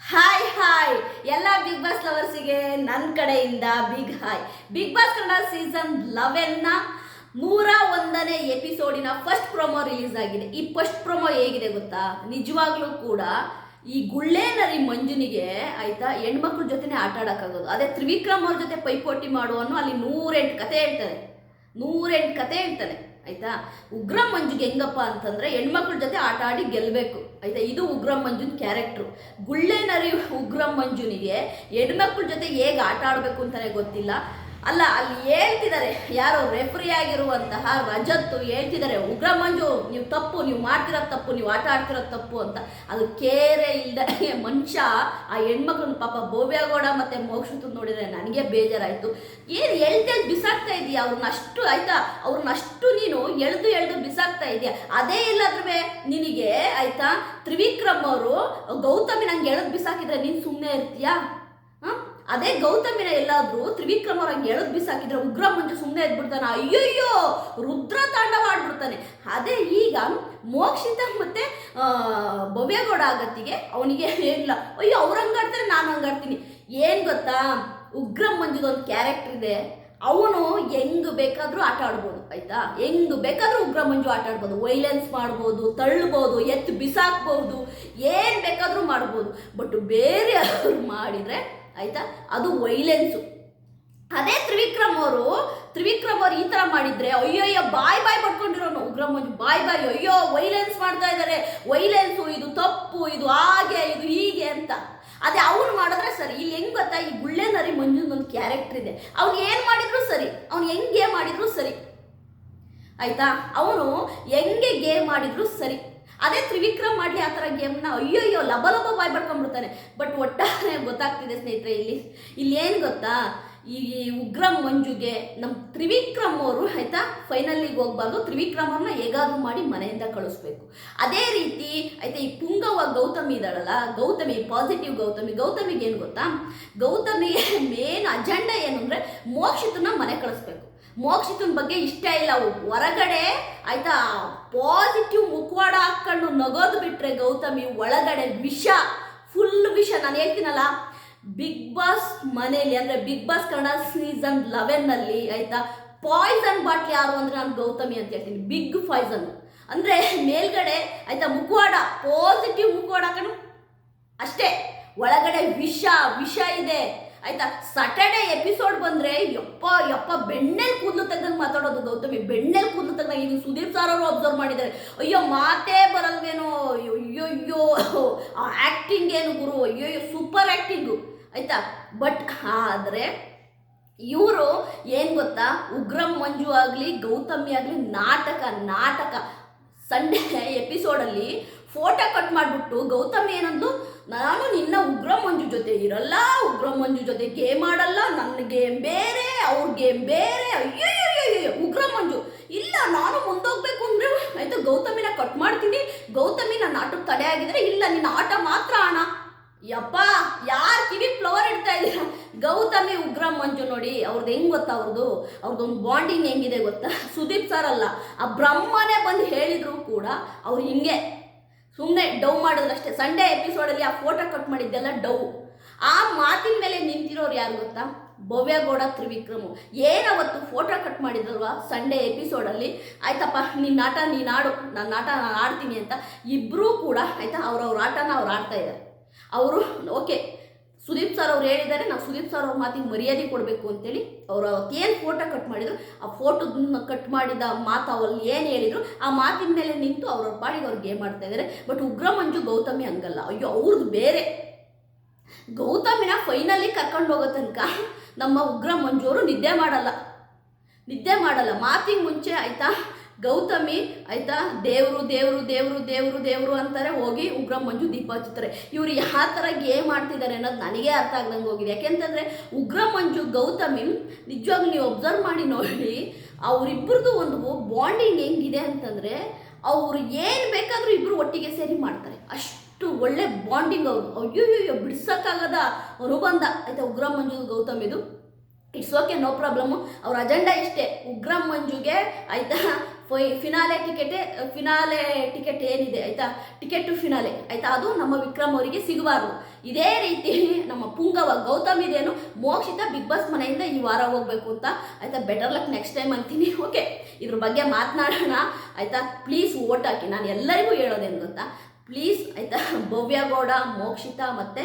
Hi hi ಎಲ್ಲ big boss ಲವರ್ಸಿಗೆ ನನ್ನ ಕಡೆಯಿಂದ big hi big boss Kannada season ಲೆವೆನ್ನ ನೂರ ಒಂದನೇ ಎಪಿಸೋಡಿನ ಫಸ್ಟ್ ಪ್ರೊಮೋ ರಿಲೀಸ್ ಆಗಿದೆ. ಈ ಫಸ್ಟ್ ಪ್ರೊಮೋ ಹೇಗಿದೆ ಗೊತ್ತಾ? ನಿಜವಾಗ್ಲೂ ಕೂಡ ಈ ಗುಳ್ಳೇನರಿ ಮಂಜುನಿಗೆ ಆಯ್ತಾ, ಹೆಣ್ಮಕ್ಳ ಜೊತೆನೆ ಆಟ ಆಡೋಕ್ಕಾಗೋದು. ಅದೇ ತ್ರಿವಿಕ್ರಮ್ ಅವ್ರ ಜೊತೆ ಪೈಪೋಟಿ ಮಾಡುವನು ಅಲ್ಲಿ ನೂರೆಂಟು ಕತೆ ಹೇಳ್ತಾನೆ. ನೂರೆಂಟು ಕತೆ ಹೇಳ್ತಾನೆ. ಆಯ್ತಾ? ಉಗ್ರ ಮಂಜುಗೆ ಹೆಂಗಪ್ಪ ಅಂತಂದ್ರೆ ಹೆಣ್ಮಕ್ಳ ಜೊತೆ ಆಟ ಆಡಿ ಗೆಲ್ಲಬೇಕು ಆಯ್ತಾ? ಇದು ಉಗ್ರ ಮಂಜುನ್ ಕ್ಯಾರೆಕ್ಟ್ರು ಗುಳ್ಳೆನರಿ ಉಗ್ರ ಮಂಜುನಿಗೆ ಹೆಣ್ಮಕ್ಳ ಜೊತೆ ಹೇಗೆ ಆಟ ಆಡಬೇಕು ಅಂತಾನೆ ಗೊತ್ತಿಲ್ಲ. ಅಲ್ಲ, ಅಲ್ಲಿ ಹೇಳ್ತಿದ್ದಾರೆ, ಯಾರೋ ರೆಫ್ರಿ ಆಗಿರುವಂತಹ ರಜತ್ತು ಹೇಳ್ತಿದ್ದಾರೆ, ಉಗ್ರ ಮಂಜು, ನೀವು ತಪ್ಪು, ನೀವು ಮಾಡ್ತಿರೋ ತಪ್ಪು, ನೀವು ಆಟ ಆಡ್ತಿರೋ ತಪ್ಪು ಅಂತ. ಅದು ಕೇರೆ ಇಲ್ಲದ ಮನುಷ್ಯ, ಆ ಹೆಣ್ಮಕ್ಳನ್ನ ಪಾಪ ಭವ್ಯಗೌಡ ಮತ್ತೆ ಮೋಕ್ಷತು ನೋಡಿದ್ರೆ ನನಗೆ ಬೇಜಾರಾಯಿತು. ಏನು ಎಳ್ದೆಳ್ ಬಿಸಾಕ್ತಾ ಇದೆಯಾ? ಅವ್ರನ್ನ ಅಷ್ಟು ಆಯ್ತಾ? ನೀನು ಎಳ್ದು ಎಳ್ದು ಬಿಸಾಕ್ತಾ ಇದೆಯಾ? ಅದೇ ಇಲ್ಲದ್ರೂ ನಿನಗೆ ಆಯ್ತಾ? ತ್ರಿವಿಕ್ರಮ್ ಅವರು ಗೌತಮಿ ನಂಗೆ ಎಳೆದು ಬಿಸಾಕಿದ್ರೆ ನೀನು ಸುಮ್ಮನೆ ಇರ್ತೀಯಾ? ಹ? ಅದೇ ಗೌತಮಿನ ಎಲ್ಲಾದ್ರೂ ತ್ರಿವಿಕ್ರಮ್ ಅವ್ರಂಗೆ ಎಳೆದು ಬಿಸಾಕಿದ್ರೆ ಉಗ್ರ ಮಂಜು ಸುಮ್ಮನೆ ಎದ್ಬಿಡ್ತಾನೆ ಅಯ್ಯಯ್ಯೋ! ರುದ್ರ ತಾಂಡವ ಆಡ್ಬಿಡ್ತಾನೆ. ಅದೇ ಈಗ ಮೋಕ್ಷಿತ ಮತ್ತೆ ಭವ್ಯಗೌಡ ಆಗತ್ತಿಗೆ ಅವನಿಗೆ ಏನಿಲ್ಲ ಅಯ್ಯೋ, ಅವ್ರು ಹಂಗಾಡ್ತಾರೆ ನಾನು ಹಂಗಾಡ್ತೀನಿ ಏನು ಗೊತ್ತಾ? ಉಗ್ರ ಮಂಜುದೊಂದು ಕ್ಯಾರೆಕ್ಟರ್ ಇದೆ. ಅವನು ಹೆಂಗ್ ಬೇಕಾದ್ರೂ ಆಟ ಆಡ್ಬೋದು, ಆಯ್ತಾ? ಹೆಂಗ್ ಬೇಕಾದ್ರೂ ಉಗ್ರ ಮಂಜು ಆಟ ಆಡ್ಬೋದು. ವೈಲೆನ್ಸ್ ಮಾಡ್ಬೋದು ತಳ್ಳಬಹುದು ಎತ್ತು ಬಿಸಾಕ್ಬೋದು, ಏನ್ ಬೇಕಾದ್ರೂ ಮಾಡ್ಬೋದು. ಬಟ್ ಬೇರೆ ಅವ್ರು ಮಾಡಿದ್ರೆ ಆಯ್ತಾ? ಅದು ವೈಲೆನ್ಸು. ಅದೇ ತ್ರಿವಿಕ್ರಮ್ ಅವರು ತ್ರಿವಿಕ್ರಮ್ ಅವರು ಈ ತರ ಮಾಡಿದ್ರೆ ಅಯ್ಯೋ ಅಯ್ಯೋ ಬಾಯ್ ಬಾಯ್ ಪಡ್ಕೊಂಡಿರೋನು ಉಗ್ರಮಂಜು ಬಾಯ್ ಬಾಯ್, ಅಯ್ಯೋ, ವೈಲೆನ್ಸ್ ಮಾಡ್ತಾ ಇದ್ದಾರೆ. ವೈಲೆನ್ಸು, ಇದು ತಪ್ಪು, ಇದು ಹಾಗೆ, ಇದು ಹೀಗೆ ಅಂತ. ಅದೇ ಅವ್ನು ಮಾಡಿದ್ರೆ ಸರಿ. ಇಲ್ಲಿ ಹೆಂಗ್ ಗೊತ್ತಾ? ಈ ಗುಳ್ಳೆ ನರಿ ಒಂದು ಕ್ಯಾರೆಕ್ಟರ್ ಇದೆ. ಅವ್ನು ಏನು ಮಾಡಿದ್ರು ಸರಿ. ಅವ್ನು ಹೆಂಗೆ ಮಾಡಿದ್ರು ಸರಿ. ಆಯ್ತಾ? ಅವನು ಹೆಂಗೆ ಗೇಮ್ ಮಾಡಿದ್ರು ಸರಿ. ಅದೇ ತ್ರಿವಿಕ್ರಮ್ ಮಾಡಲಿ ಆ ಥರ ಗೇಮ್ನ ಅಯ್ಯೋ ಅಯ್ಯೋ ಲಬ ಲಬ ಬಾಯ್ ಬಡ್ಕೊಂಡ್ಬಿಡ್ತಾನೆ. ಬಟ್ ಒಟ್ಟಾರೆ ಗೊತ್ತಾಗ್ತಿದೆ ಸ್ನೇಹಿತರೆ ಇಲ್ಲಿ. ಇಲ್ಲಿ ಏನು ಗೊತ್ತಾ? ಈ ಉಗ್ರ ಮಂಜುಗೆ ನಮ್ಮ ತ್ರಿವಿಕ್ರಮ್ ಅವರು ಆಯ್ತಾ? ಫೈನಲ್ಲಿಗೆ ಹೋಗ್ಬಾರ್ದು. ತ್ರಿವಿಕ್ರಮ್ ಅವ್ರನ್ನ ಹೇಗಾದ್ರೂ ಮಾಡಿ ಮನೆಯಿಂದ ಕಳಿಸ್ಬೇಕು. ಅದೇ ರೀತಿ ಆಯ್ತಾ, ಈ ಪುಂಗವ ಗೌತಮಿ ಇದ್ದಾಳಲ್ಲ, ಗೌತಮಿ ಪಾಸಿಟಿವ್ ಗೌತಮಿ. ಗೌತಮಿಗೆ ಏನು ಗೊತ್ತಾ? ಗೌತಮಿಗೆ ಮೇನ್ ಅಜೆಂಡಾ ಏನು ಅಂದರೆ ಮೋಕ್ಷಿತನ ಮನೆ ಕಳಿಸ್ಬೇಕು. ಮೋಕ್ಷಿತನ ಬಗ್ಗೆ ಇಷ್ಟ ಇಲ್ಲ. ಹೊರಗಡೆ ಆಯ್ತಾ ಪಾಸಿಟಿವ್ ಮುಖವಾಡ ಹಾಕೊಂಡು ನಗೋದು ಬಿಟ್ರೆ ಗೌತಮಿ, ಒಳಗಡೆ ವಿಷ ಫುಲ್ ವಿಷ. ನಾನು ಹೇಳ್ತೀನಲ್ಲ ಬಿಗ್ ಬಾಸ್ ಮನೆಯಲ್ಲಿ ಅಂದರೆ ಬಿಗ್ ಬಾಸ್ ಕನ್ನಡ ಸೀಸನ್ ಲೆವೆನ್ನಲ್ಲಿ ಆಯ್ತಾ ಪಾಯ್ಸನ್ ಬಾಟ್ಲಿ ಯಾರು ಅಂದರೆ ನಾನು ಗೌತಮಿ ಅಂತ ಹೇಳ್ತೀನಿ. ಬಿಗ್ ಪಾಯ್ಸನ್ ಅಂದರೆ ಮೇಲ್ಗಡೆ ಆಯ್ತಾ, ಮುಖವಾಡ ಪಾಸಿಟಿವ್ ಮುಖವಾಡ ಅಷ್ಟೇ. ಒಳಗಡೆ ವಿಷ ವಿಷ ಇದೆ. ಆಯ್ತಾ? ಸಾಟರ್ಡೆ ಎಪಿಸೋಡ್ ಬಂದ್ರೆ ಯಪ್ಪ ಯಪ್ಪ, ಬೆಣ್ಣೆಲ್ ಕೂದಲು ತೆಗ್ದಂಗೆ ಮಾತಾಡೋದು ಗೌತಮಿ. ಬೆಣ್ಣೆಲ್ ಕೂದಲು ತೆಗ್ದಂಗೆ ಇದು ಸುದೀಪ್ ಸರ್ ಅವರು ಅಬ್ಸರ್ವ್ ಮಾಡಿದ್ದಾರೆ. ಅಯ್ಯೋ, ಮಾತೇ ಬರಲ್ವೇನೋ? ಅಯ್ಯೋ ಅಯ್ಯೋ ಆ್ಯಕ್ಟಿಂಗ್ ಏನು ಗುರು? ಅಯ್ಯೋ ಸೂಪರ್ ಆ್ಯಕ್ಟಿಂಗು ಆಯ್ತಾ? ಬಟ್ ಆದರೆ ಇವರು ಏನು ಗೊತ್ತಾ? ಉಗ್ರಂ ಮಂಜು ಆಗಲಿ, ಗೌತಮಿ ಆಗಲಿ ನಾಟಕ ನಾಟಕ. ಸಂಡೇ ಎಪಿಸೋಡಲ್ಲಿ ಫೋಟೋ ಕಟ್ ಮಾಡಿಬಿಟ್ಟು ಗೌತಮಿ ಏನಂದ್ಲು, ನಾನು ನಿನ್ನ ಉಗ್ರ ಮಂಜು ಜೊತೆ ಇರಲ್ಲ, ಉಗ್ರ ಮಂಜು ಜೊತೆ ಗೇಮ್ ಆಡಲ್ಲ ನನ್ನ ಗೇಮ್ ಬೇರೆ, ಅವ್ರ ಗೇಮ್ ಬೇರೆ. ಅಯ್ಯೋ ಉಗ್ರ ಮಂಜು. ಇಲ್ಲ, ನಾನು ಮುಂದೋಗ್ಬೇಕು ಅಂದ್ರೆ ಆಯ್ತು, ಗೌತಮಿನ ಕಟ್ ಮಾಡ್ತೀನಿ. ಗೌತಮಿ ನನ್ನ ಆಟಕ್ಕೆ ತಡೆ ಆಗಿದ್ರೆ, ಇಲ್ಲ, ನಿನ್ನ ಆಟ ಮಾತ್ರ ಅಣ್ಣ ಯಪ್ಪ, ಯಾರು ಕಿವಿ ಫ್ಲವರ್ ಇಡ್ತಾ ಇದ್ದೀರಾ? ಗೌತಮಿ ಉಗ್ರ ಮಂಜು ನೋಡಿ ಅವ್ರದ್ದು ಹೆಂಗ್ ಗೊತ್ತಾ ಅವ್ರದ್ದು ಅವ್ರದ್ದೊಂದು ಬಾಂಡಿಂಗ್ ಹೆಂಗಿದೆ ಗೊತ್ತಾ? ಸುದೀಪ್ ಸರ್ ಅಲ್ಲ, ಆ ಬ್ರಹ್ಮನೇ ಬಂದು ಹೇಳಿದ್ರು ಕೂಡ ಅವ್ರು ಹಿಂಗೆ. ಸುಮ್ಮನೆ ಡೌ ಮಾಡಿದ್ರಷ್ಟೇ ಸಂಡೇ ಎಪಿಸೋಡಲ್ಲಿ ಆ ಫೋಟೋ ಕಟ್ ಮಾಡಿದ್ದೆಲ್ಲ ಡೌ. ಆ ಮಾತಿನ ಮೇಲೆ ನಿಂತಿರೋರು ಯಾರು ಗೊತ್ತಾ? ಭವ್ಯಗೌಡ ತ್ರಿವಿಕ್ರಮು. ಏನವತ್ತು ಫೋಟೋ ಕಟ್ ಮಾಡಿದ್ರಲ್ವಾ? ಸಂಡೇ ಎಪಿಸೋಡಲ್ಲಿ ಆಯ್ತಪ್ಪ ನಿನ್ನ ನಾಟ, ನೀನು ಆಡು. ನನ್ನ ನಾಟ, ನಾನು ಆಡ್ತೀನಿ ಅಂತ ಇಬ್ಬರೂ ಕೂಡ, ಆಯ್ತಾ, ಅವ್ರವ್ರ ಆಟನ ಅವ್ರು ಆಡ್ತಾ ಇದ್ದಾರೆ ಅವರು, ಓಕೆ ಸುದೀಪ್ ಸರ್ ಅವ್ರು ಹೇಳಿದ್ದಾರೆ, ನಾವು ಸುದೀಪ್ ಸರ್ ಅವ್ರ ಮಾತಿಗೆ ಮರ್ಯಾದೆ ಕೊಡಬೇಕು ಅಂತೇಳಿ ಅವರು ಅವತ್ತೇನು ಫೋಟೋ ಕಟ್ ಮಾಡಿದ್ರು, ಆ ಫೋಟೋದನ್ನ ಕಟ್ ಮಾಡಿದ ಮಾತು ಅವಲ್ಲಿ ಏನು ಹೇಳಿದ್ರು, ಆ ಮಾತಿನ ಮೇಲೆ ನಿಂತು ಅವ್ರವ್ರ ಪಾಡಿಗೆ ಅವ್ರು ಗೇಮ್ ಮಾಡ್ತಾ ಇದ್ದಾರೆ ಬಟ್ ಉಗ್ರ ಮಂಜು ಗೌತಮಿ ಹಂಗಲ್ಲ. ಅಯ್ಯೋ ಅವ್ರದ್ದು ಬೇರೆ. ಗೌತಮಿನ ಫೈನಲಿ ಕರ್ಕೊಂಡು ಹೋಗೋ ತನಕ ನಮ್ಮ ಉಗ್ರ ಮಂಜು ಅವರು ನಿದ್ದೆ ಮಾಡಲ್ಲ. ನಿದ್ದೆ ಮಾಡಲ್ಲ. ಮಾತಿಗೆ ಮುಂಚೆ ಆಯ್ತಾ ಗೌತಮಿ ಆಯ್ತಾ? ದೇವರು ದೇವರು ದೇವರು ದೇವರು ದೇವರು ಅಂತಾರೆ. ಹೋಗಿ ಉಗ್ರ ಮಂಜು ದೀಪ ಹಚ್ಚುತ್ತಾರೆ. ಇವ್ರು ಯಾವ ಥರ ಗೇಮ್ ಮಾಡ್ತಿದ್ದಾರೆ ಅನ್ನೋದು ನನಗೆ ಅರ್ಥ ಆಗ್ದಂಗೆ ಹೋಗಿದೆ. ಯಾಕೆಂತಂದರೆ ಉಗ್ರ ಮಂಜು, ಗೌತಮಿ, ನಿಜವಾಗ್ಲೂ ನೀವು ಅಬ್ಸರ್ವ್ ಮಾಡಿ ನೋಡಿ ಅವರಿಬ್ಬರದು ಒಂದು ಬಾಂಡಿಂಗ್ ಹೆಂಗಿದೆ ಅಂತಂದರೆ ಅವರು ಏನು ಬೇಕಾದರೂ ಇಬ್ಬರು ಒಟ್ಟಿಗೆ ಸೇರಿ ಮಾಡ್ತಾರೆ. ಅಷ್ಟು ಒಳ್ಳೆ ಬಾಂಡಿಂಗ್ ಅವರು. ಅಯ್ಯೋ ಬಿಡ್ಸೋಕ್ಕಾಗದ ಅನುಬಂಧ. ಆಯ್ತಾ, ಉಗ್ರ ಮಂಜು, ಗೌತಮಿದು? ಇಟ್ಸ್ ಓಕೆ ನೋ ಪ್ರಾಬ್ಲಮ್ಮು ಅವ್ರ ಅಜೆಂಡಾ ಇಷ್ಟೇ. ಉಗ್ರ ಮಂಜುಗೆ, ಆಯ್ತಾ ಫಿನಾಲೆ ಟಿಕೆಟ್ ಫಿನಾಲೆ ಟಿಕೆಟ್ ಏನಿದೆ, ಆಯ್ತಾ? ಟಿಕೆಟ್ ಟು ಫಿನಾಲೆ ಆಯ್ತಾ? ಅದು ನಮ್ಮ ವಿಕ್ರಮ್ ಅವರಿಗೆ ಸಿಗಬಾರ್ದು ಇದೇ ರೀತಿ ನಮ್ಮ ಪುಂಗವ ಗೌತಮಿದೇನು ಮೋಕ್ಷಿತ ಬಿಗ್ ಬಾಸ್ ಮನೆಯಿಂದ ಈ ವಾರ ಹೋಗ್ಬೇಕು ಅಂತ, ಆಯ್ತಾ? ಬೆಟರ್ ಲಕ್ ನೆಕ್ಸ್ಟ್ ಟೈಮ್ ಅಂತೀನಿ. ಓಕೆ ಇದ್ರ ಬಗ್ಗೆ ಮಾತನಾಡೋಣ, ಆಯ್ತಾ? ಪ್ಲೀಸ್ ಓಟ್ ಹಾಕಿ. ನಾನು ಎಲ್ಲರಿಗೂ ಹೇಳೋದೇನು ಗೊತ್ತಾ? ಪ್ಲೀಸ್ ಆಯ್ತಾ? ಭವ್ಯ ಗೌಡ, ಮೋಕ್ಷಿತ ಮತ್ತು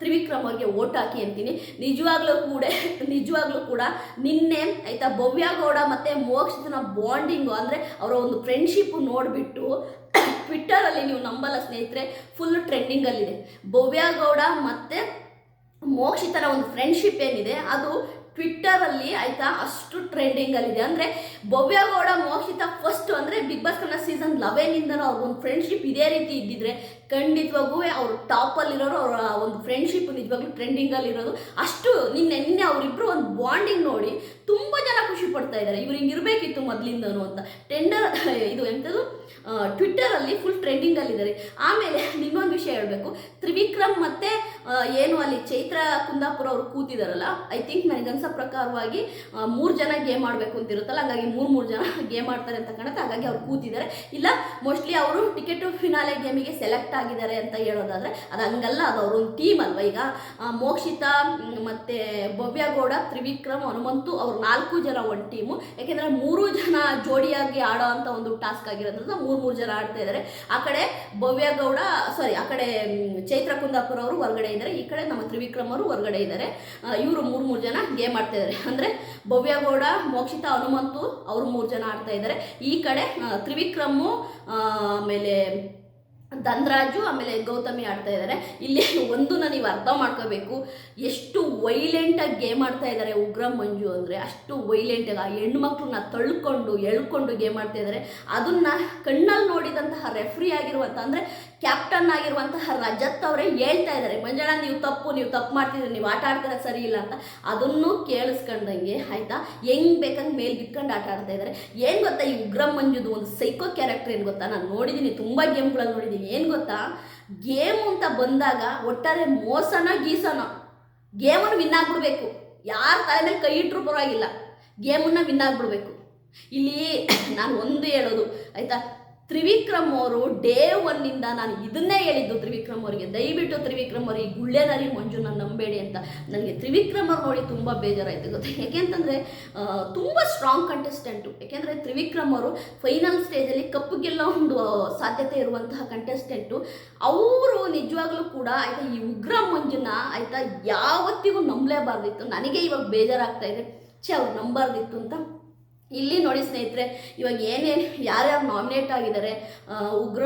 ತ್ರಿವಿಕ್ರಮ್ ಅವ್ರಿಗೆ ಓಟ್ ಹಾಕಿ ಅಂತೀನಿ. ನಿಜವಾಗ್ಲೂ ಕೂಡ ನಿಜವಾಗ್ಲೂ ಕೂಡ ನಿನ್ನೆ ಆಯ್ತಾ ಭವ್ಯ ಗೌಡ ಮತ್ತು ಮೋಕ್ಷನ ಬಾಂಡಿಂಗು ಅಂದರೆ ಅವರ ಒಂದು ಫ್ರೆಂಡ್ಶಿಪ್ ನೋಡಿಬಿಟ್ಟು ಟ್ವಿಟ್ಟರಲ್ಲಿ ನೀವು ನಂಬಲ್ಲ ಸ್ನೇಹಿತರೆ ಫುಲ್ ಟ್ರೆಂಡಿಂಗಲ್ಲಿದೆ ಭವ್ಯ ಗೌಡ ಮತ್ತು ಮೋಕ್ಷಿತನ ಒಂದು ಫ್ರೆಂಡ್ಶಿಪ್ ಏನಿದೆ, ಅದು ಟ್ವಿಟ್ಟರಲ್ಲಿ ಆಯಿತಾ ಅಷ್ಟು ಟ್ರೆಂಡಿಂಗಲ್ಲಿದೆ ಅಂದರೆ ಭವ್ಯ ಗೌಡ, ಮೋಕ್ಷಿತ ಫಸ್ಟ್ ಅಂದರೆ ಬಿಗ್ ಬಾಸ್ ಕನ್ನಡ ಸೀಸನ್ ಲೆವೆನಿಂದನೂ ಅವ್ರ ಒಂದು ಫ್ರೆಂಡ್ಶಿಪ್ ಇದೇ ರೀತಿ ಇದ್ದಿದ್ರೆ ಖಂಡಿತವಾಗೂ ಅವ್ರು ಟಾಪಲ್ಲಿರೋರು ಅವರ ಒಂದು ಫ್ರೆಂಡ್ಶಿಪ್ ನಿಜವಾಗ್ಲೂ ಟ್ರೆಂಡಿಂಗಲ್ಲಿರೋದು ಅಷ್ಟು ನಿನ್ನೆ ನಿನ್ನೆ ಅವರಿಬ್ಬರು ಒಂದು ಬಾಂಡಿಂಗ್ ನೋಡಿ ತುಂಬಾ ಜನ ಖುಷಿ ಪಡ್ತಾ ಇದ್ದಾರೆ. ಇವ್ರು ಹಿಂಗಿರ್ಬೇಕಿತ್ತು ಮೊದಲಿಂದನೂ ಅಂತ. ಟೆಂಡರ್ ಇದು ಎಂಥದ್ದು ಟ್ವಿಟ್ಟರಲ್ಲಿ ಫುಲ್ ಟ್ರೆಂಡಿಂಗಲ್ಲಿದ್ದಾರೆ ಆಮೇಲೆ ನಿನ್ನೊಂದು ವಿಷಯ ಹೇಳಬೇಕು. ತ್ರಿವಿಕ್ರಮ್ ಮತ್ತೆ ಏನು ಅಲ್ಲಿ ಚೈತ್ರ ಕುಂದಾಪುರ ಅವರು ಕೂತಿದಾರಲ್ಲ ಐ ಥಿಂಕ್ ನನಗನ್ಸೋ ಪ್ರಕಾರವಾಗಿ ಮೂರು ಜನ ಗೇಮ್ ಆಡಬೇಕು ಅಂತ ಇರುತ್ತಲ್ಲ, ಹಾಗಾಗಿ ಮೂರು ಮೂರು ಜನ ಗೇಮ್ ಆಡ್ತಾರೆ ಅಂತ ಕಾಣುತ್ತೆ. ಹಾಗಾಗಿ ಅವ್ರು ಕೂತಿದ್ದಾರೆ. ಇಲ್ಲ ಮೋಸ್ಟ್ಲಿ ಅವರು ಟಿಕೆಟ್ ಫಿನಾಲೆ ಗೇಮಿಗೆ ಸೆಲೆಕ್ಟ್ ಆಗಿದ್ದಾರೆ ಅಂತ ಹೇಳೋದಾದ್ರೆ, ಅದು ಹಂಗಲ್ಲ, ಅದು ಅವರು ಒಂದು ಟೀಮ್ ಅಲ್ವಾ ಈಗ ಮೋಕ್ಷಿತ ಮತ್ತೆ ಭವ್ಯಗೌಡ, ತ್ರಿವಿಕ್ರಮ್, ಹನುಮಂತು ಅವ್ರು ನಾಲ್ಕು ಜನ ಒಂದು ಟೀಮು ಯಾಕೆಂದರೆ ಮೂರು ಜನ ಜೋಡಿಯಾಗಿ ಆಡೋ ಅಂತ ಒಂದು ಟಾಸ್ಕ್ ಆಗಿರೋದ್ರಿಂದ ಮೂರು ಮೂರು ಜನ ಆಡ್ತಾ ಇದ್ದಾರೆ ಆ ಕಡೆ ಭವ್ಯಗೌಡ ಸಾರಿ ಆ ಕಡೆ ಚೈತ್ರ ಕುಂದಾಪುರ ಅವರು ಹೊರಗಡೆ ಇದ್ದಾರೆ ಈ ಕಡೆ ನಮ್ಮ ತ್ರಿವಿಕ್ರಮ್ ಅವರು ಹೊರಗಡೆ ಇದ್ದಾರೆ ಇವರು ಮೂರು ಮೂರು ಜನ ಗೇಮ್ ಆಡ್ತಾ ಇದ್ದಾರೆ ಅಂದರೆ ಭವ್ಯಗೌಡ, ಮೋಕ್ಷಿತಾ, ಹನುಮಂತು ಅವರು ಮೂರು ಜನ ಆಡ್ತಾ ಇದ್ದಾರೆ ಈ ಕಡೆ ತ್ರಿವಿಕ್ರಮ್ಮು ತ್ರಿವಿಕ್ರಮು ಆಮೇಲೆ ಧನ್ರಾಜು ಆಮೇಲೆ ಗೌತಮಿ ಆಡ್ತಾ ಇದ್ದಾರೆ ಇಲ್ಲಿ ಒಂದು ನೀವು ಅರ್ಥ ಮಾಡ್ಕೋಬೇಕು. ಎಷ್ಟು ವೈಲೆಂಟಾಗಿ ಗೇಮ್ ಆಡ್ತಾ ಇದ್ದಾರೆ ಉಗ್ರ ಮಂಜು ಅಂದರೆ, ಅಷ್ಟು ವೈಲೆಂಟಾಗಿ ಆ ಹೆಣ್ಮಕ್ಳನ್ನ ತಳ್ಕೊಂಡು, ಎಳ್ಕೊಂಡು ಗೇಮ್ ಆಡ್ತಾ ಇದ್ದಾರೆ ಅದನ್ನ ಕಣ್ಣಲ್ಲಿ ನೋಡಿದಂತಹ ರೆಫ್ರಿ ಆಗಿರುವಂಥ ಅಂದರೆ ಕ್ಯಾಪ್ಟನ್ ಆಗಿರುವಂತಹ ರಜತ್ ಅವರೇ ಹೇಳ್ತಾ ಇದ್ದಾರೆ ಮಂಜಣ್ಣ ನೀವು ತಪ್ಪು ನೀವು ತಪ್ಪು ಮಾಡ್ತಿದ್ರೆ ನೀವು ಆಟ ಆಡ್ತಾರೆ ಸರಿ ಇಲ್ಲ ಅಂತ. ಅದನ್ನು ಕೇಳಿಸ್ಕೊಂಡಂಗೆ ಆಯ್ತಾ, ಹೆಂಗ್ ಬೇಕಂಗೆ ಮೇಲ್ ಬಿಟ್ಕೊಂಡು ಆಟ ಆಡ್ತಾ ಇದ್ದಾರೆ. ಏನು ಗೊತ್ತಾ ಈ ಉಗ್ರ ಮಂಜುದು ಒಂದು ಸೈಕೋ ಕ್ಯಾರೆಕ್ಟರ್ ಏನು ಗೊತ್ತಾ? ನಾನು ನೋಡಿದ್ದೀನಿ ತುಂಬ ಗೇಮ್ಗಳಲ್ಲಿ ನೋಡಿದ್ದೀನಿ ಏನು ಗೊತ್ತಾ? ಗೇಮ್ ಅಂತ ಬಂದಾಗ ಒಟ್ಟಾರೆ ಮೋಸನ ಗೀಸನ, ಗೇಮನ್ನು ವಿನ್ ಆಗ್ಬಿಡ್ಬೇಕು. ಯಾರ ಮೇಲೆ ಕೈ ಇಟ್ಟರು ಪರವಾಗಿಲ್ಲ. ಗೇಮನ್ನು ವಿನ್ ಆಗ್ಬಿಡ್ಬೇಕು. ಇಲ್ಲಿ ನಾನು ಒಂದು ಹೇಳೋದು, ಆಯ್ತಾ? ತ್ರಿವಿಕ್ರಮ್ ಅವರು ಡೇ ಒನ್ನಿಂದ ನಾನು ಇದನ್ನೇ ಹೇಳಿದ್ದು, ತ್ರಿವಿಕ್ರಮ್ ಅವರಿಗೆ, ದಯವಿಟ್ಟು ತ್ರಿವಿಕ್ರಮ್ ಅವರಿಗೆ ಗುಳ್ಳೆನರಿ ಮಂಜುನ ನಂಬೇಡಿ ಅಂತ. ನನಗೆ ತ್ರಿವಿಕ್ರಮ್ ಅವ್ರು ನೋಡಿ ತುಂಬ ಬೇಜಾರಾಯಿತು, ಗೊತ್ತಾ? ಯಾಕೆಂತಂದರೆ ತುಂಬ ಸ್ಟ್ರಾಂಗ್ ಕಂಟೆಸ್ಟೆಂಟು ಯಾಕೆಂದರೆ ತ್ರಿವಿಕ್ರಮ್ ಅವರು ಫೈನಲ್ ಸ್ಟೇಜಲ್ಲಿ ಕಪ್ಪು ಗೆಲ್ಲೋ ಒಂದು ಸಾಧ್ಯತೆ ಇರುವಂತಹ ಕಂಟೆಸ್ಟೆಂಟು ಅವರು ನಿಜವಾಗ್ಲೂ ಕೂಡ ಆಯಿತಾ, ಈ ಉಗ್ರ ಮಂಜುನ ಆಯಿತಾ, ಯಾವತ್ತಿಗೂ ನಂಬಲೇಬಾರ್ದಿತ್ತು. ನನಗೆ ಇವಾಗ ಬೇಜಾರಾಗ್ತಾ ಇದೆ. ಛೇ, ಅವ್ರು ನಂಬಾರ್ದಿತ್ತು ಅಂತ ಇಲ್ಲಿ ನೋಡಿ ಸ್ನೇಹಿತರೆ, ಇವಾಗ ಏನೇನು ಯಾರ್ಯಾರು ನಾಮಿನೇಟ್ ಆಗಿದ್ದಾರೆ ಉಗ್ರ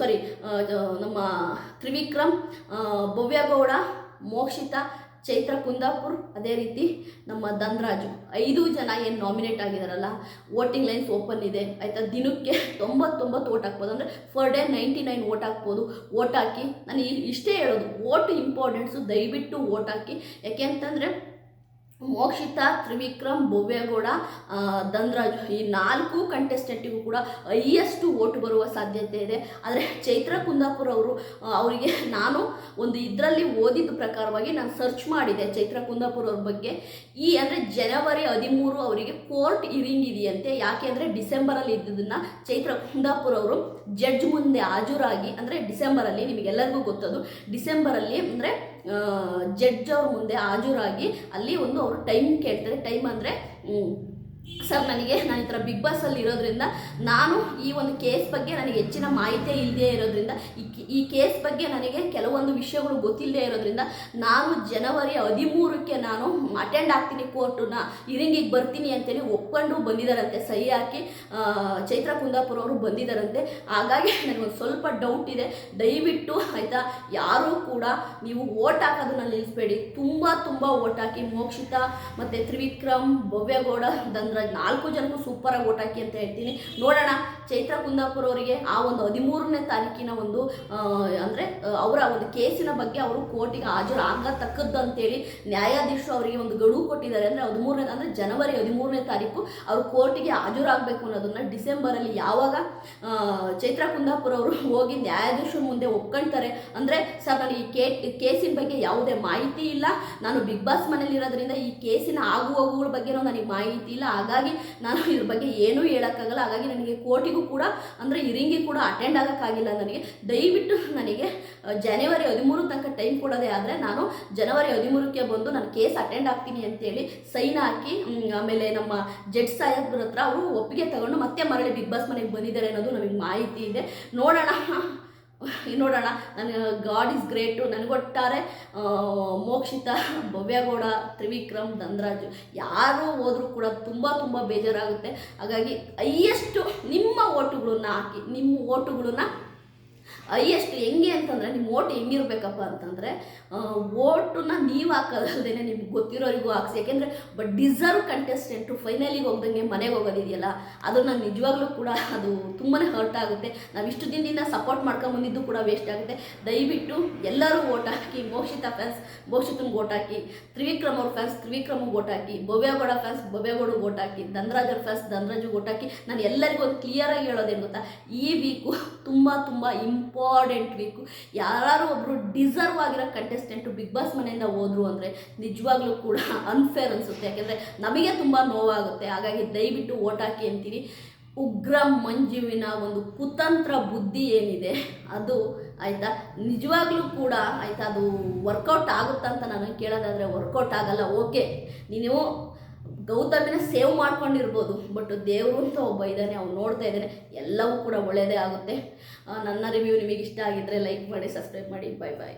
ಸಾರಿ ನಮ್ಮ ತ್ರಿವಿಕ್ರಮ್ ಭವ್ಯಗೌಡ, ಮೋಕ್ಷಿತ, ಚೈತ್ರ ಕುಂದಾಪುರ್, ಅದೇ ರೀತಿ ನಮ್ಮ ಧನ್ರಾಜು. ಐದು ಜನ ಏನು ನಾಮಿನೇಟ್ ಆಗಿದಾರಲ್ಲ ವೋಟಿಂಗ್ ಲೈನ್ಸ್ ಓಪನ್ ಇದೆ. ಆಯಿತಾ? ದಿನಕ್ಕೆ ತೊಂಬತ್ತೊಂಬತ್ತು ಓಟ್ ಹಾಕ್ಬೋದು. ಅಂದರೆ per day ninety nine vote ಹಾಕ್ಬೋದು. ಓಟ್ ಹಾಕಿ, ನಾನು ಇಷ್ಟೇ ಹೇಳೋದು ಓಟ್ ಇಂಪಾರ್ಟೆನ್ಸು ದಯವಿಟ್ಟು ಓಟ್ ಹಾಕಿ. ಯಾಕೆ ಅಂತಂದರೆ ಮೋಕ್ಷಿತಾ ತ್ರಿವಿಕ್ರಮ್ ಭವ್ಯಗೌಡ ಆ, ಧನ್ರಾಜ್ ಈ ನಾಲ್ಕು ಕಂಟೆಸ್ಟೆಂಟಿಗೂ ಕೂಡ ಹೈಯೆಸ್ಟ್ ಓಟ್ ಬರುವ ಸಾಧ್ಯತೆ ಇದೆ. ಆದರೆ ಚೈತ್ರ ಕುಂದಾಪುರ ಅವರು ಅವರಿಗೆ ನಾನು ಒಂದು ಇದರಲ್ಲಿ ಓದಿದ ಪ್ರಕಾರವಾಗಿ ನಾನು ಸರ್ಚ್ ಮಾಡಿದೆ ಚೈತ್ರ ಕುಂದಾಪುರ ಅವ್ರ ಬಗ್ಗೆ. ಈ ಅಂದರೆ ಜನವರಿ ಹದಿಮೂರು ಅವರಿಗೆ ಕೋರ್ಟ್ ಇರಿಂಗ್ ಇದೆಯಂತೆ. ಯಾಕೆ ಅಂದರೆ ಡಿಸೆಂಬರಲ್ಲಿ ಇದ್ದದನ್ನು ಚೈತ್ರ ಕುಂದಾಪುರ ಅವರು ಜಡ್ಜ್ ಮುಂದೆ ಹಾಜರಾಗಿ ಅಂದರೆ ಡಿಸೆಂಬರಲ್ಲಿ ನಿಮಗೆಲ್ಲರಿಗೂ ಗೊತ್ತದು. ಡಿಸೆಂಬರಲ್ಲಿ ಅಂದರೆ ಜಡ್ಜ್ ಅವ್ರ ಮುಂದೆ ಹಾಜರಾಗಿ ಅಲ್ಲಿ ಒಂದು ಅವರು ಟೈಮ್ ಕೇಳ್ತಾರೆ. ಟೈಮ್ ಅಂದರೆ ಸರ್, ನನಗೆ ನಾನು ಈ ಥರ ಬಿಗ್ ಬಾಸಲ್ಲಿ ಇರೋದ್ರಿಂದ ನಾನು ಈ ಒಂದು ಕೇಸ್ ಬಗ್ಗೆ ನನಗೆ ಹೆಚ್ಚಿನ ಮಾಹಿತಿ ಇಲ್ಲದೆ ಇರೋದ್ರಿಂದ, ಈ ಕೇಸ್ ಬಗ್ಗೆ ನನಗೆ ಕೆಲವೊಂದು ವಿಷಯಗಳು ಗೊತ್ತಿಲ್ಲದೆ ಇರೋದ್ರಿಂದ ನಾನು ಜನವರಿ ಹದಿಮೂರಕ್ಕೆ ನಾನು ಅಟೆಂಡ್ ಆಗ್ತೀನಿ ಕೋರ್ಟನ್ನ ಇರಿಂಗಿಗೆ ಬರ್ತೀನಿ ಅಂತೇಳಿ ಒಪ್ಕೊಂಡು ಬಂದಿದ್ದಾರಂತೆ ಸಹಿ ಹಾಕಿ ಚೈತ್ರ ಕುಂದಾಪುರ ಅವರು ಬಂದಿದ್ದಾರಂತೆ ಹಾಗಾಗಿ ನನಗೊಂದು ಸ್ವಲ್ಪ ಡೌಟ್ ಇದೆ. ದಯವಿಟ್ಟು ಆಯಿತಾ, ಯಾರೂ ಕೂಡ ನೀವು ಓಟ್ ಹಾಕೋದನ್ನ ನಿಲ್ಲಿಸ್ಬೇಡಿ ತುಂಬ ತುಂಬ ಓಟ್ ಹಾಕಿ ಮೋಕ್ಷಿತ, ಮತ್ತು ತ್ರಿವಿಕ್ರಮ್, ಭವ್ಯಗೌಡ ನಾಲ್ಕು ಜನಕ್ಕೂ ಸೂಪರಾಗಿ ಓಟ್ ಹಾಕಿ ಅಂತ ಹೇಳ್ತೀನಿ. ನೋಡೋಣ, ಚೈತ್ರ ಕುಂದಾಪುರ ಅವರಿಗೆ ಆ ಒಂದು ಹದಿಮೂರನೇ ತಾರೀಕಿನ ಒಂದು ಅಂದರೆ, ಅವರ ಒಂದು ಕೇಸಿನ ಬಗ್ಗೆ ಅವರು ಕೋರ್ಟಿಗೆ ಹಾಜರು ಆಗತಕ್ಕದ್ದು ಅಂತೇಳಿ ನ್ಯಾಯಾಧೀಶರು ಅವರಿಗೆ ಒಂದು ಗಡುವು ಕೊಟ್ಟಿದ್ದಾರೆ. ಅಂದರೆ ಹದಿಮೂರನೇ, ಅಂದರೆ ಜನವರಿ ಹದಿಮೂರನೇ ತಾರೀಕು ಅವರು ಕೋರ್ಟಿಗೆ ಹಾಜರಾಗಬೇಕು ಅನ್ನೋದನ್ನ ಡಿಸೆಂಬರಲ್ಲಿ ಯಾವಾಗ ಚೈತ್ರ ಕುಂದಾಪುರ ಅವರು ಹೋಗಿ ನ್ಯಾಯಾಧೀಶರ ಮುಂದೆ ಒಪ್ಕೊಳ್ತಾರೆ ಅಂದರೆ ಸರ್, ನನಗೆ ಈ ಕೇ ಕೇಸಿನ ಬಗ್ಗೆ ಯಾವುದೇ ಮಾಹಿತಿ ಇಲ್ಲ. ನಾನು ಬಿಗ್ ಬಾಸ್ ಮನೇಲಿ ಇರೋದ್ರಿಂದ ಈ ಕೇಸಿನ ಆಗುವ ಬಗ್ಗೆ ನನಗೆ ಮಾಹಿತಿ ಇಲ್ಲ. ಹಾಗಾಗಿ ನಾನು ಇದ್ರ ಬಗ್ಗೆ ಏನೂ ಹೇಳೋಕ್ಕಾಗಲ್ಲ. ಹಾಗಾಗಿ ನನಗೆ ಕೋರ್ಟಿಗೂ ಕೂಡ, ಅಂದರೆ ಇರಿಂಗಿ ಕೂಡ ಅಟೆಂಡ್ ಆಗೋಕ್ಕಾಗಿಲ್ಲ ನನಗೆ. ದಯವಿಟ್ಟು ನನಗೆ ಜನವರಿ ಹದಿಮೂರು ತನಕ ಟೈಮ್ ಕೊಡೋದೇ ಆದರೆ ನಾನು ಜನವರಿ ಹದಿಮೂರಕ್ಕೆ ಬಂದು ನಾನು ಕೇಸ್ ಅಟೆಂಡ್ ಆಗ್ತೀನಿ ಅಂತೇಳಿ ಸೈನ್ ಹಾಕಿ ಆಮೇಲೆ ನಮ್ಮ ಜಡ್ ಸಾಹೇಬ್ರ ಹತ್ರ ಅವರು ಒಪ್ಪಿಗೆ ತಗೊಂಡು ಮತ್ತೆ ಮರಳಿ ಬಿಗ್ ಬಾಸ್ ಮನೆಗೆ ಬಂದಿದ್ದಾರೆ ಅನ್ನೋದು ನಮಗೆ ಮಾಹಿತಿ ಇದೆ. ನೋಡೋಣ. ನೋಡೋಣ. ನಾನು ಗಾಡ್ ಇಸ್ ಗ್ರೇಟು ನನಗೊಟ್ಟಾರೆ ಮೋಕ್ಷಿತ ಭವ್ಯಗೌಡ, ತ್ರಿವಿಕ್ರಮ್, ಧನರಾಜು ಯಾರು ಹೋದರೂ ಕೂಡ ತುಂಬ ತುಂಬ ಬೇಜಾರಾಗುತ್ತೆ. ಹಾಗಾಗಿ ಹೈಯೆಸ್ಟು ನಿಮ್ಮ ಓಟುಗಳನ್ನ ಹಾಕಿ, ನಿಮ್ಮ ಓಟುಗಳನ್ನ ಹೈಯೆಸ್ಟ್ ಹೆಂಗೆ ಅಂತಂದರೆ ನಿಮ್ಮ ಓಟ್ ಹೆಂಗಿರ್ಬೇಕಪ್ಪ ಅಂತಂದರೆ ಓಟನ್ನ ನೀವು ಹಾಕೋದಲ್ದೇ ನಿಮ್ಗೆ ಗೊತ್ತಿರೋರಿಗೂ ಹಾಕ್ಸಿ. ಯಾಕೆಂದರೆ ಬಟ್ ಡಿಸರ್ವ್ ಕಂಟೆಸ್ಟೆಂಟು ಫೈನಲಿಗೆ ಹೋಗ್ದಂಗೆ ಮನೆಗೆ ಹೋಗೋದಿದೆಯಲ್ಲ ಅದು ನಾನು ನಿಜವಾಗ್ಲೂ ಕೂಡ ಅದು ತುಂಬಾ ಹರ್ಟ್ ಆಗುತ್ತೆ. ನಾವು ಇಷ್ಟು ದಿನದಿಂದ ಸಪೋರ್ಟ್ ಮಾಡ್ಕೊಂಬಂದಿದ್ದು ಕೂಡ ವೇಸ್ಟ್ ಆಗುತ್ತೆ. ದಯವಿಟ್ಟು ಎಲ್ಲರೂ ಓಟ್ ಹಾಕಿ, ಮೋಕ್ಷಿತ ಫ್ಯಾನ್ಸ್ ಮೋಕ್ಷಿತಂಗೆ ಓಟ್ ಹಾಕಿ, ತ್ರಿವಿಕ್ರಮ್ ಅವ್ರ ಫ್ಯಾನ್ಸ್ ತ್ರಿವಿಕ್ರಮ್ಗೆ ಓಟ್ ಹಾಕಿ ಭವ್ಯಗೌಡ ಫ್ಯಾನ್ಸ್ ಭವ್ಯಗೌಡ ಓಟ್ ಹಾಕಿ, ಧನರಾಜ್ ಅವ್ರ ಫ್ಯಾನ್ಸ್ ಧನರಾಜು ಓಟ್ ಹಾಕಿ, ನಾನು ಎಲ್ಲರಿಗೂ ಒಂದು ಕ್ಲಿಯರಾಗಿ ಹೇಳೋದೇನು ಗೊತ್ತಾ? ಈ ವೀಕು ತುಂಬ ತುಂಬ ಇಂಪಾರ್ಟೆಂಟ್ ವೀಕು. ಯಾರು ಒಬ್ಬರು ಡಿಸರ್ವ್ ಆಗಿರೋ ಕಂಟೆಸ್ಟೆಂಟು ಬಿಗ್ ಬಾಸ್ ಮನೆಯಿಂದ ಹೋದ್ರು ಅಂದರೆ ನಿಜವಾಗ್ಲೂ ಕೂಡ ಅನ್ಫೇರ್ ಅನಿಸುತ್ತೆ. ಯಾಕೆಂದರೆ ನಮಗೆ ತುಂಬ ನೋವಾಗುತ್ತೆ. ಹಾಗಾಗಿ ದಯವಿಟ್ಟು ಓಟ್ ಹಾಕಿ ಅಂತೀನಿ. ಉಗ್ರ ಮಂಜುವಿನ ಒಂದು ಕುತಂತ್ರ ಬುದ್ಧಿ ಏನಿದೆ, ಅದು ಆಯಿತಾ? ನಿಜವಾಗ್ಲೂ ಕೂಡ ಆಯಿತಾ? ಅದು ವರ್ಕೌಟ್ ಆಗುತ್ತಂತ ನಾನು ಕೇಳೋದಾದರೆ ವರ್ಕೌಟ್ ಆಗಲ್ಲ. ಓಕೆ ನೀನು ಗೌತಮಿನ ಸೇವ್ ಮಾಡ್ಕೊಂಡಿರ್ಬೋದು ಬಟ್ ದೇವರು ಅಂತ ಒಬ್ಬ ಇದ್ದಾನೆ ಅವ್ನು ನೋಡ್ತಾ ಇದ್ದಾನೆ ಎಲ್ಲವೂ ಕೂಡ ಒಳ್ಳೆಯದೇ ಆಗುತ್ತೆ. ನನ್ನ ರಿವ್ಯೂ ನಿಮಗೆ ಇಷ್ಟ ಆಗಿದ್ದರೆ ಲೈಕ್ ಮಾಡಿ ಸಬ್ಸ್ಕ್ರೈಬ್ ಮಾಡಿ ಬಾಯ್ ಬಾಯ್